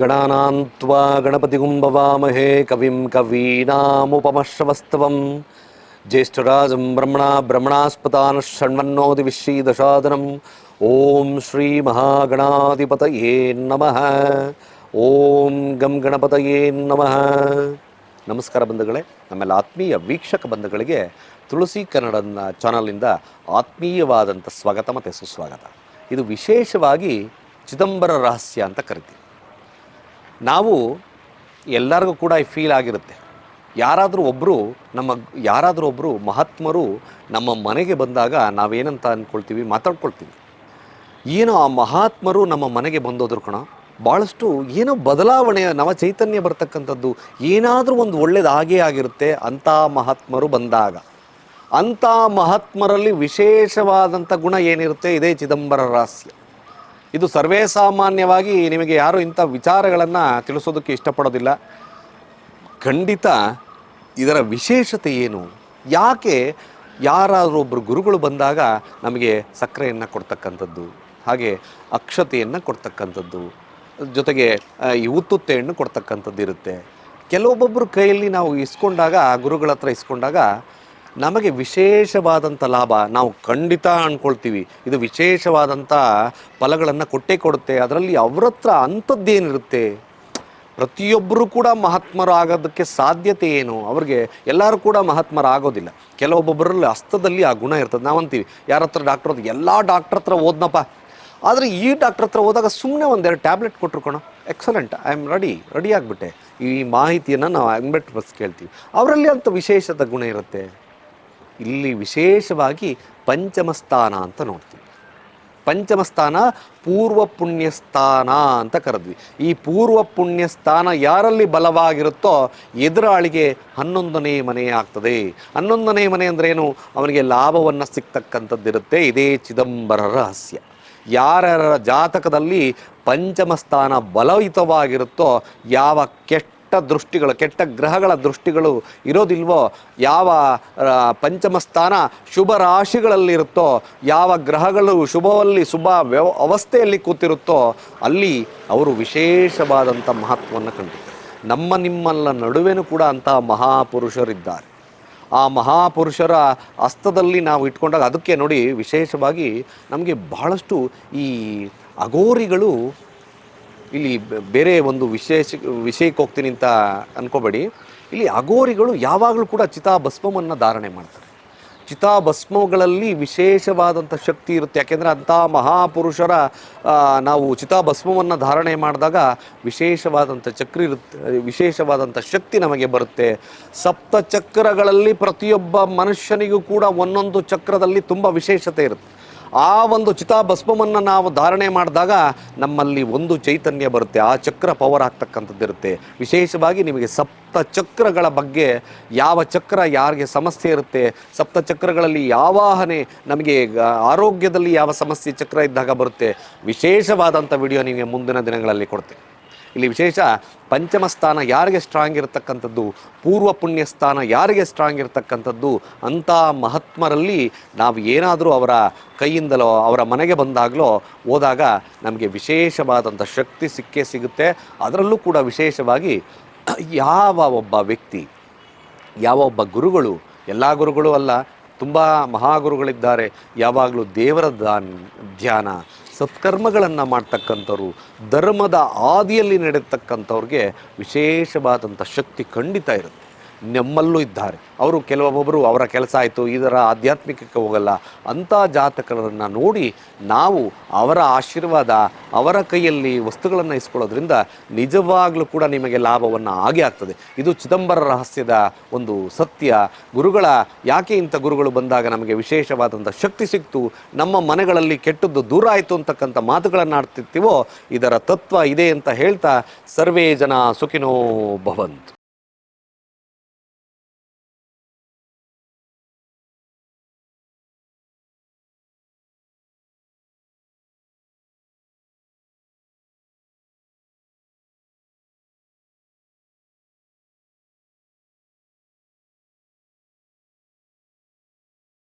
ಗಣಾನಾನ್ತ್ವಾ ಗಣಪತಿ ಭವಾಮಹೇ ಕವಿಂ ಕವೀನಾಮುಪಮಶ್ರವಸ್ತವಂ. ಜ್ಯೇಷ್ಠರಾಜಂ ಬ್ರಹ್ಮಣ ಬ್ರಹ್ಮಣಾಸ್ಪತಾನ ವಿಶ್ರೀ ದಶಾದನಂ ಓಂ ಶ್ರೀ ಮಹಾಗಣಾಧಿಪತಯೇ ನಮಃ. ಓಂ ಗಂ ಗಣಪತಯೇ ನಮಃ. ನಮಸ್ಕಾರ ಬಂಧುಗಳೇ, ನಮ್ಮೆಲ್ಲ ಆತ್ಮೀಯ ವೀಕ್ಷಕ ಬಂಧುಗಳಿಗೆ ತುಳಸಿ ಕನ್ನಡ ಚಾನಲಿಂದ ಆತ್ಮೀಯವಾದಂಥ ಸ್ವಾಗತ ಮತ್ತು ಸುಸ್ವಾಗತ. ಇದು ವಿಶೇಷವಾಗಿ ಚಿದಂಬರ ರಹಸ್ಯ ಅಂತ ಕರಿತೀವಿ. ನಾವು ಎಲ್ಲರಿಗೂ ಕೂಡ ಈ ಫೀಲ್ ಆಗಿರುತ್ತೆ. ಯಾರಾದರೂ ಒಬ್ಬರು ನಮ್ಮ, ಯಾರಾದರೂ ಒಬ್ಬರು ಮಹಾತ್ಮರು ನಮ್ಮ ಮನೆಗೆ ಬಂದಾಗ ನಾವೇನಂತ ಅಂದ್ಕೊಳ್ತೀವಿ ಮಾತಾಡ್ಕೊಳ್ತೀವಿ. ಏನೋ ಆ ಮಹಾತ್ಮರು ನಮ್ಮ ಮನೆಗೆ ಬಂದೋದ್ರು ಕಣ, ಭಾಳಷ್ಟು ಏನೋ ಬದಲಾವಣೆ ನವ ಚೈತನ್ಯ ಬರ್ತಕ್ಕಂಥದ್ದು, ಏನಾದರೂ ಒಂದು ಒಳ್ಳೇದು ಆಗೇ ಆಗಿರುತ್ತೆ ಅಂಥ ಮಹಾತ್ಮರು ಬಂದಾಗ. ಅಂಥ ಮಹಾತ್ಮರಲ್ಲಿ ವಿಶೇಷವಾದಂಥ ಗುಣ ಏನಿರುತ್ತೆ? ಇದೇ ಚಿದಂಬರ ರಹಸ್ಯ. ಇದು ಸರ್ವೇ ಸಾಮಾನ್ಯವಾಗಿ ನಿಮಗೆ ಯಾರು ಇಂಥ ವಿಚಾರಗಳನ್ನು ತಿಳಿಸೋದಕ್ಕೆ ಇಷ್ಟಪಡೋದಿಲ್ಲ. ಖಂಡಿತ ಇದರ ವಿಶೇಷತೆ ಏನು? ಯಾಕೆ ಯಾರಾದರೂ ಒಬ್ಬರು ಗುರುಗಳು ಬಂದಾಗ ನಮಗೆ ಸಕ್ಕರೆಯನ್ನು ಕೊಡ್ತಕ್ಕಂಥದ್ದು, ಹಾಗೆ ಅಕ್ಷತೆಯನ್ನು ಕೊಡ್ತಕ್ಕಂಥದ್ದು, ಜೊತೆಗೆ ಈ ಉತ್ತುತ್ತೆಯನ್ನು ಕೊಡ್ತಕ್ಕಂಥದ್ದು ಇರುತ್ತೆ ಕೆಲವೊಬ್ಬೊಬ್ಬರ ಕೈಯಲ್ಲಿ ನಾವು ಇಸ್ಕೊಂಡಾಗ ಗುರುಗಳ ಹತ್ರ ಇಸ್ಕೊಂಡಾಗ ನಮಗೆ ವಿಶೇಷವಾದಂಥ ಲಾಭ ನಾವು ಖಂಡಿತ ಅಂದ್ಕೊಳ್ತೀವಿ ಇದು ವಿಶೇಷವಾದಂಥ ಫಲಗಳನ್ನು ಕೊಟ್ಟೇ ಕೊಡುತ್ತೆ. ಅದರಲ್ಲಿ ಅವ್ರ ಹತ್ರ ಅಂಥದ್ದೇನಿರುತ್ತೆ ಪ್ರತಿಯೊಬ್ಬರು ಕೂಡ ಮಹಾತ್ಮರು ಆಗೋದಕ್ಕೆ ಸಾಧ್ಯತೆ ಏನು? ಅವ್ರಿಗೆ ಎಲ್ಲರೂ ಕೂಡ ಮಹಾತ್ಮರು ಆಗೋದಿಲ್ಲ ಕೆಲವೊಬ್ಬೊಬ್ಬರಲ್ಲಿ ಹಸ್ತದಲ್ಲಿ ಆ ಗುಣ ಇರ್ತದೆ. ನಾವಂತೀವಿ ಯಾರ ಹತ್ರ ಡಾಕ್ಟರ್ ಎಲ್ಲ ಡಾಕ್ಟ್ರ್ ಹತ್ರ ಓದ್ನಪ್ಪ. ಆದರೆ ಈ ಡಾಕ್ಟ್ರ್ ಹತ್ರ ಹೋದಾಗ ಸುಮ್ಮನೆ ಒಂದೆರಡು ಟ್ಯಾಬ್ಲೆಟ್ ಕೊಟ್ಟರು ಕಣೋ. Excellent I am ready ready ಆಗಿಬಿಟ್ಟೆ. ಈ ಮಾಹಿತಿಯನ್ನು ನಾವು ಅಂಬೇಡ್ಕರ್ಸ್ ಕೇಳ್ತೀವಿ. ಅವರಲ್ಲಿ ಅಂತ ವಿಶೇಷದ ಗುಣ ಇರುತ್ತೆ. ಇಲ್ಲಿ ವಿಶೇಷವಾಗಿ ಪಂಚಮಸ್ಥಾನ ಅಂತ ನೋಡ್ತೀವಿ. ಪಂಚಮಸ್ಥಾನ ಪೂರ್ವ ಪುಣ್ಯ ಸ್ಥಾನ ಅಂತ ಕರೆದ್ವಿ. ಈ ಪೂರ್ವ ಪುಣ್ಯ ಸ್ಥಾನ ಯಾರಲ್ಲಿ ಬಲವಾಗಿರುತ್ತೋ ಎದುರಾಳಿಗೆ ಹನ್ನೊಂದನೇ ಮನೆ ಆಗ್ತದೆ. ಹನ್ನೊಂದನೇ ಮನೆ ಅಂದ್ರೇನು ಅವನಿಗೆ ಲಾಭವನ್ನು ಸಿಗ್ತಕ್ಕಂಥದ್ದಿರುತ್ತೆ. ಇದೇ ಚಿದಂಬರ ರಹಸ್ಯ. ಯಾರ್ಯಾರ ಜಾತಕದಲ್ಲಿ ಪಂಚಮಸ್ಥಾನ ಬಲಯುತವಾಗಿರುತ್ತೋ ಯಾವ ಕೆಟ್ಟ ದೃಷ್ಟಿಗಳು, ಕೆಟ್ಟ ಗ್ರಹಗಳ ದೃಷ್ಟಿಗಳು ಇರೋದಿಲ್ವೋ? ಯಾವ ಪಂಚಮ ಸ್ಥಾನ ಶುಭ ರಾಶಿಗಳಲ್ಲಿರುತ್ತೋ ಯಾವ ಗ್ರಹಗಳು ಶುಭವಲ್ಲಿ, ಶುಭ ವ್ಯವ ಅವಸ್ಥೆಯಲ್ಲಿ ಕೂತಿರುತ್ತೋ? ಅಲ್ಲಿ ಅವರು ವಿಶೇಷವಾದಂಥ ಮಹತ್ವವನ್ನು ಕಂಡಿದ್ದಾರೆ. ನಮ್ಮ ನಿಮ್ಮಲ್ಲ ನಡುವೆನೂ ಕೂಡ ಅಂತಹ ಮಹಾಪುರುಷರಿದ್ದಾರೆ. ಆ ಮಹಾಪುರುಷರ ಹಸ್ತದಲ್ಲಿ ನಾವು ಇಟ್ಕೊಂಡಾಗ ಅದಕ್ಕೆ ನೋಡಿ ವಿಶೇಷವಾಗಿ ನಮಗೆ ಬಹಳಷ್ಟು ಈ ಅಘೋರಿಗಳು ಇಲ್ಲಿ ಬೇರೆ ಒಂದು ವಿಶೇಷ, ವಿಷಯಕ್ಕೆ ಹೋಗ್ತೀನಿ ಅಂತ ಅನ್ಕೋಬೇಡಿ. ಇಲ್ಲಿ ಅಘೋರಿಗಳು ಯಾವಾಗಲೂ ಕೂಡ ಚಿತಾಭಸ್ಮವನ್ನು ಧಾರಣೆ ಮಾಡ್ತಾರೆ. ಚಿತಾಭಸ್ಮಗಳಲ್ಲಿ ವಿಶೇಷವಾದಂಥ ಶಕ್ತಿ ಇರುತ್ತೆ. ಯಾಕೆಂದರೆ ಅಂಥ ಮಹಾಪುರುಷರ ನಾವು ಚಿತಾಭಸ್ಮವನ್ನು ಧಾರಣೆ ಮಾಡಿದಾಗ ವಿಶೇಷವಾದಂಥ ಚಕ್ರ ಇರುತ್ತೆ, ವಿಶೇಷವಾದಂಥ ಶಕ್ತಿ ನಮಗೆ ಬರುತ್ತೆ. ಸಪ್ತ ಚಕ್ರಗಳಲ್ಲಿ ಪ್ರತಿಯೊಬ್ಬ ಮನುಷ್ಯನಿಗೂ ಕೂಡ ಒಂದೊಂದು ಚಕ್ರದಲ್ಲಿ ತುಂಬ ವಿಶೇಷತೆ ಇರುತ್ತೆ. ಆ ಒಂದು ಚಿತಾಭಸ್ಮವನ್ನು ನಾವು ಧಾರಣೆ ಮಾಡಿದಾಗ ನಮ್ಮಲ್ಲಿ ಒಂದು ಚೈತನ್ಯ ಬರುತ್ತೆ, ಆ ಚಕ್ರ ಪವರ್ ಆಗ್ತಕ್ಕಂಥದ್ದು ಇರುತ್ತೆ. ವಿಶೇಷವಾಗಿ ನಿಮಗೆ ಸಪ್ತ ಚಕ್ರಗಳ ಬಗ್ಗೆ ಯಾವ ಚಕ್ರ, ಯಾರಿಗೆ ಸಮಸ್ಯೆ ಇರುತ್ತೆ, ಸಪ್ತ ಚಕ್ರಗಳಲ್ಲಿ ಯಾವಾಹನೆ ನಮಗೆ ಆರೋಗ್ಯದಲ್ಲಿ ಯಾವ ಸಮಸ್ಯೆ, ಚಕ್ರ ಇದ್ದಾಗ ಬರುತ್ತೆ. ವಿಶೇಷವಾದಂಥ ವಿಡಿಯೋ ನಿಮಗೆ ಮುಂದಿನ ದಿನಗಳಲ್ಲಿ ಕೊಡ್ತೇನೆ. ಇಲ್ಲಿ ವಿಶೇಷ ಪಂಚಮ ಸ್ಥಾನ ಯಾರಿಗೆ ಸ್ಟ್ರಾಂಗ್ ಇರತಕ್ಕಂಥದ್ದು? ಪೂರ್ವ ಪುಣ್ಯ ಸ್ಥಾನ ಯಾರಿಗೆ ಸ್ಟ್ರಾಂಗ್ ಇರತಕ್ಕಂಥದ್ದು? ಅಂಥ ಮಹಾತ್ಮರಲ್ಲಿ ನಾವು ಏನಾದರೂ ಅವರ ಕೈಯಿಂದಲೋ, ಅವರ ಮನೆಗೆ ಬಂದಾಗಲೋ ಹೋದಾಗ ನಮಗೆ ವಿಶೇಷವಾದಂಥ ಶಕ್ತಿ ಸಿಕ್ಕೇ ಸಿಗುತ್ತೆ. ಅದರಲ್ಲೂ ಕೂಡ ವಿಶೇಷವಾಗಿ ಯಾವ ಒಬ್ಬ ವ್ಯಕ್ತಿ, ಯಾವ ಒಬ್ಬ ಗುರುಗಳು, ಎಲ್ಲ ಗುರುಗಳು ಅಲ್ಲ, ತುಂಬ ಮಹಾಗುರುಗಳಿದ್ದಾರೆ. ಯಾವಾಗಲೂ ದೇವರ ದಾನ್ ಧ್ಯಾನ ಸತ್ಕರ್ಮಗಳನ್ನು ಮಾಡ್ತಕ್ಕಂಥವ್ರು ಧರ್ಮದ ಆದಿಯಲ್ಲಿ ನಡೆತಕ್ಕಂಥವ್ರಿಗೆ ವಿಶೇಷವಾದಂಥ ಶಕ್ತಿ ಖಂಡಿತ ಇರುತ್ತೆ. ನಮ್ಮಲ್ಲೂ ಇದ್ದಾರೆ. ಅವರು ಕೆಲವೊಬ್ಬೊಬ್ಬರು ಅವರ ಕೆಲಸ ಆಯಿತು, ಇದರ ಆಧ್ಯಾತ್ಮಿಕಕ್ಕೆ ಹೋಗಲ್ಲ. ಅಂಥ ಜಾತಕರನ್ನು ನೋಡಿ ನಾವು ಅವರ ಆಶೀರ್ವಾದ, ಅವರ ಕೈಯಲ್ಲಿ ವಸ್ತುಗಳನ್ನು ಇಸ್ಕೊಳ್ಳೋದ್ರಿಂದ ನಿಜವಾಗ್ಲೂ ಕೂಡ ನಿಮಗೆ ಲಾಭವನ್ನು ಆಗೇ ಆಗ್ತದೆ. ಇದು ಚಿದಂಬರ ರಹಸ್ಯದ ಒಂದು ಸತ್ಯ. ಗುರುಗಳ, ಯಾಕೆ ಇಂಥ ಗುರುಗಳು ಬಂದಾಗ ನಮಗೆ ವಿಶೇಷವಾದಂಥ ಶಕ್ತಿ ಸಿಕ್ತು? ನಮ್ಮ ಮನೆಗಳಲ್ಲಿ ಕೆಟ್ಟದ್ದು ದೂರ ಆಯಿತು ಅಂತಕ್ಕಂಥ ಮಾತುಗಳನ್ನು ಆಡ್ತಿರ್ತೀವೋ? ಇದರ ತತ್ವ ಇದೆ ಅಂತ ಹೇಳ್ತಾ ಸರ್ವೇ ಜನ ಸುಖಿನೋ ಭವಂತು.